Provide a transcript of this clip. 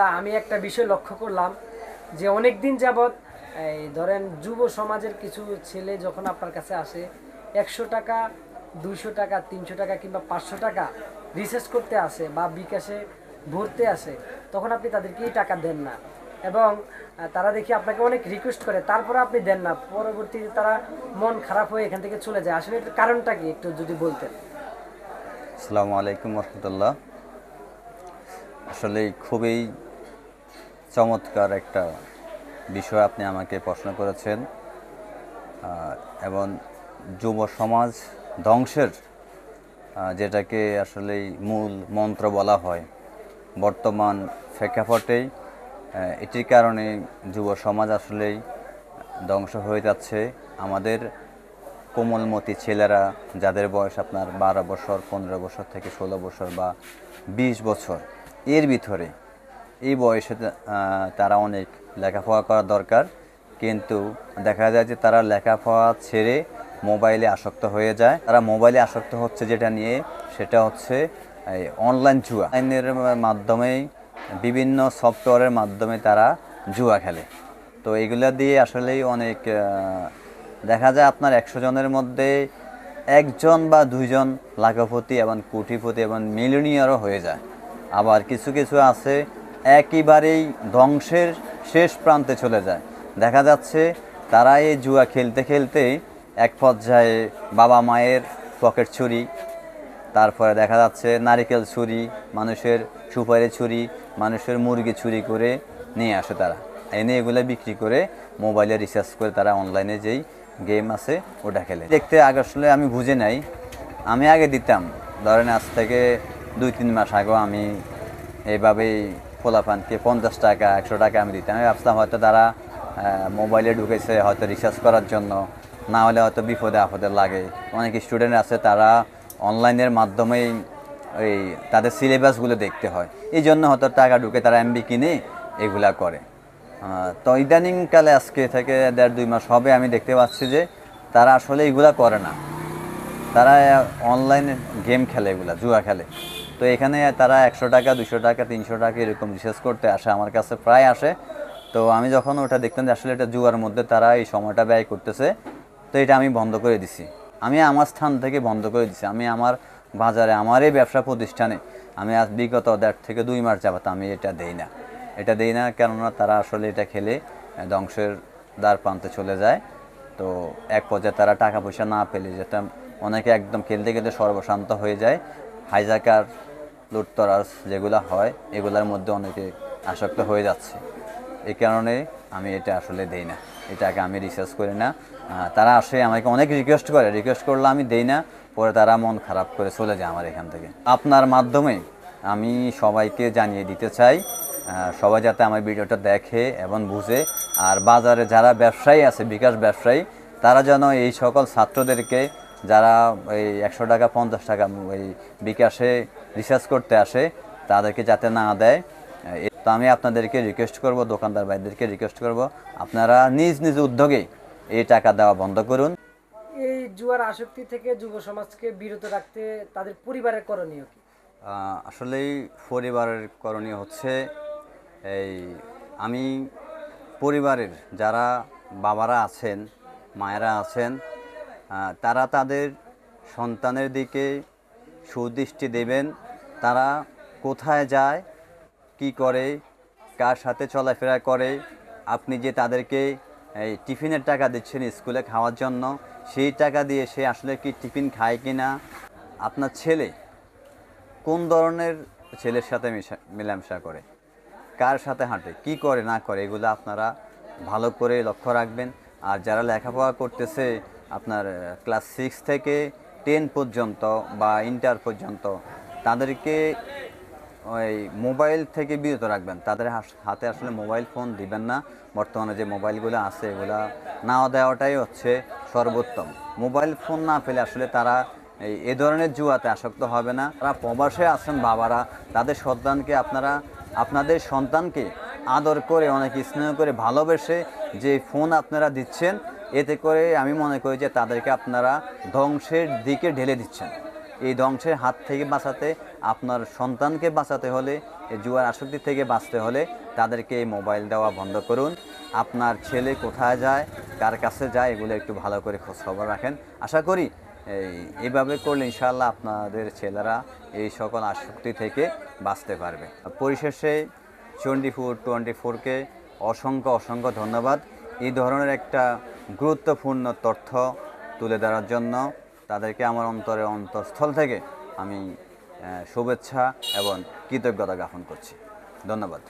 তা আমি একটা বিষয় লক্ষ্য করলাম যে অনেক দিন যাবৎ, এই ধরেন যুব সমাজের কিছু ছেলে যখন আপনার কাছে আসে, একশো টাকা, দুইশো টাকা, তিনশো টাকা কিংবা পাঁচশো টাকা রিসার্চ করতে আসে বা বিকাশে ভরতে আসে, তখন আপনি তাদেরকে এই টাকা দেন না। এবং তারা দেখি আপনাকে অনেক রিকোয়েস্ট করে, তারপরে আপনি দেন না। পরবর্তীতে তারা মন খারাপ হয়ে এখান থেকে চলে যায়। আসলে এটার কারণটা কি? একটু যদি বলতেন। আসসালামু আলাইকুম রহমতুল্লাহ। আসলে খুবই চমৎকার একটা বিষয় আপনি আমাকে প্রশ্ন করেছেন এবং যুব সমাজ ধ্বংসের যেটাকে আসলে মূল মন্ত্র বলা হয়, বর্তমান প্রেক্ষাপটেই এটির কারণে যুব সমাজ আসলেই ধ্বংস হয়ে যাচ্ছে। আমাদের কোমলমতি ছেলেরা, যাদের বয়স আপনার বারো বছর, পনেরো বছর থেকে ষোলো বছর বা বিশ বছর, এর ভিতরে এই বয়সে তারা অনেক লেখাপড়া করা দরকার। কিন্তু দেখা যায় যে তারা লেখাপড়া ছেড়ে মোবাইলে আসক্ত হয়ে যায়। তারা মোবাইলে আসক্ত হচ্ছে যেটা নিয়ে, সেটা হচ্ছে অনলাইন জুয়া। অনলাইনের মাধ্যমেই বিভিন্ন সফটওয়্যারের মাধ্যমে তারা জুয়া খেলে। তো এগুলা দিয়ে আসলেই অনেক দেখা যায় আপনার একশো জনের মধ্যে একজন বা দুইজন লাখপতি এবং কোটিপতি এবং মিলিয়নিয়ারও হয়ে যায়। আবার কিছু কিছু আছে একেবারেই ধ্বংসের শেষ প্রান্তে চলে যায়। দেখা যাচ্ছে তারা এই জুয়া খেলতে খেলতে এক পর্যায়ে বাবা মায়ের পকেট ছুরি, তারপরে দেখা যাচ্ছে নারিকেল ছুরি, মানুষের সুপারি ছুরি, মানুষের মুরগি ছুরি করে নিয়ে আসে তারা। এনে এগুলো বিক্রি করে মোবাইলে রিচার্জ করে তারা অনলাইনে যেই গেম আছে ওটা খেলে। দেখতে আগে আসলে আমি বুঝে নাই। আমি আগে দিতাম। ধরেন আজ থেকে দুই তিন মাস আগেও আমি এইভাবেই ফোলাফানকে পঞ্চাশ টাকা, একশো টাকা আমি দিতাম। আমি ভাবতাম হয়তো তারা মোবাইলে ঢুকেছে, হয়তো রিচার্জ করার জন্য। না হলে হয়তো বিপদে আপদে লাগে। অনেক স্টুডেন্ট আছে, তারা অনলাইনের মাধ্যমেই ওই তাদের সিলেবাসগুলো দেখতে হয়। এই জন্য হয়তো টাকা ঢুকে তারা এমবি কিনে এগুলা করে। তো ইদানিংকালে আজকে থেকে দেড় দুই মাস হবে, আমি দেখতে পাচ্ছি যে তারা আসলে এগুলা করে না। তারা অনলাইনে গেম খেলে এগুলা, জুয়া খেলে। তো এখানে তারা একশো টাকা, দুশো টাকা, তিনশো টাকা এরকম রিচার্জ করতে আসে, আমার কাছে প্রায় আসে। তো আমি যখন ওটা দেখতাম যে আসলে এটা জুয়ার মধ্যে তারা এই সময়টা ব্যয় করতেছে, তো এটা আমি বন্ধ করে দিছি। আমি আমার স্থান থেকে বন্ধ করে দিছি। আমি আমার বাজারে, আমার এই ব্যবসা প্রতিষ্ঠানে, আমি আজ বিগত দেড় থেকে দুই মাস যাবত আমি এটা দেই না। এটা দেই না কেননা তারা আসলে এটা খেলে ধ্বংসের দ্বার প্রান্তে চলে যায়। তো এক পর্যায়ে তারা টাকা পয়সা না পেলে যেটা অনেকে একদম খেলতে খেলতে সর্বশান্ত হয়ে যায়। হাইজাকার লুটতরাজ যেগুলো হয়, এগুলোর মধ্যে অনেকে আসক্ত হয়ে যাচ্ছে। এই কারণে আমি এটা আসলে দেই না। এটাকে আমি রিসার্চ করি না। তারা আসে আমাকে অনেক রিকোয়েস্ট করে। রিকোয়েস্ট করলে আমি দেই না। পরে তারা মন খারাপ করে চলে যায় আমার এখান থেকে। আপনার মাধ্যমে আমি সবাইকে জানিয়ে দিতে চাই সবাই যাতে আমার ভিডিওটা দেখে এবং বুঝে। আর বাজারে যারা ব্যবসায়ী আছে, বিকাশ ব্যবসায়ী, তারা যেন এই সকল ছাত্রদেরকে যারা এই একশো টাকা পঞ্চাশ টাকা ওই বিকাশে রিসার্চ করতে আসে তাদেরকে যাতে না দেয় তো আমি আপনাদেরকে রিকোয়েস্ট করব দোকানদার ভাইদেরকে রিকোয়েস্ট করব আপনারা নিজ নিজ উদ্যোগে এই টাকা দেওয়া বন্ধ করুন। এই জুয়ার আসক্তি থেকে যুব সমাজকে বিরত রাখতে তাদের পরিবারের করণীয় কি? আসলেই পরিবারের করণীয় হচ্ছে এই আমি পরিবারের যারা বাবারা আছেন মায়েরা আছেন তারা তাদের সন্তানের দিকে সুদৃষ্টি দেবেন। তারা কোথায় যায়, কি করে, কার সাথে চলাফেরা করে, আপনি যে তাদেরকে এই টিফিনের টাকা দিচ্ছেন স্কুলে খাওয়ার জন্য, সেই টাকা দিয়ে সে আসলে কি টিফিন খায় কি না আপনার ছেলে কোন ধরনের ছেলের সাথে মেশা- মেলামেশা করে? কার সাথে হাঁটে, কি করে, না করে, এগুলো আপনারা ভালো করে লক্ষ্য রাখবেন। আর যারা লেখাপড়া করতেছে আপনার ক্লাস সিক্স থেকে টেন পর্যন্ত বা ইন্টার পর্যন্ত তাদেরকে ওই মোবাইল থেকে বিরত রাখবেন। তাদের হাতে আসলে মোবাইল ফোন দিবেন না। বর্তমানে যে মোবাইলগুলো আছে, এগুলা না দেওয়াটাই হচ্ছে সর্বোত্তম। মোবাইল ফোন না পেলে আসলে তারা এই, এ ধরনের জুয়াতে আসক্ত হবে না। তারা প্রবাসে আছেন বাবারা, তাদের সন্তানকে আপনারা, আপনাদের সন্তানকে আদর করে, অনেক স্নেহ করে ভালোবেসে যে ফোন আপনারা দিচ্ছেন এতে করে আমি মনে করি যে তাদেরকে আপনারা ধ্বংসের দিকে ঢেলে দিচ্ছেন। এই ধ্বংসের হাত থেকে বাঁচাতে, আপনার সন্তানকে বাঁচাতে হলে জুয়ার আসক্তি থেকে বাঁচতে হলে তাদেরকে এই মোবাইল দেওয়া বন্ধ করুন। আপনার ছেলে কোথায় যায়, কার কাছে যায়, এগুলো একটু ভালো করে খোঁজ খবর রাখেন। আশা করি এই এইভাবে করলে ইনশাআল্লাহ আপনাদের ছেলেরা এই সকল আসক্তি থেকে বাঁচতে পারবে। পরিশেষে চণ্ডীপুর টোয়েন্টি ফোরকে অসংখ্য অসংখ্য ধন্যবাদ। এই ধরনের একটা গুরুত্বপূর্ণ তথ্য তুলে ধরার জন্য তাদেরকে আমার অন্তরের অন্তঃস্থল থেকে আমি শুভেচ্ছা এবং কৃতজ্ঞতা জ্ঞাপন করছি। ধন্যবাদ।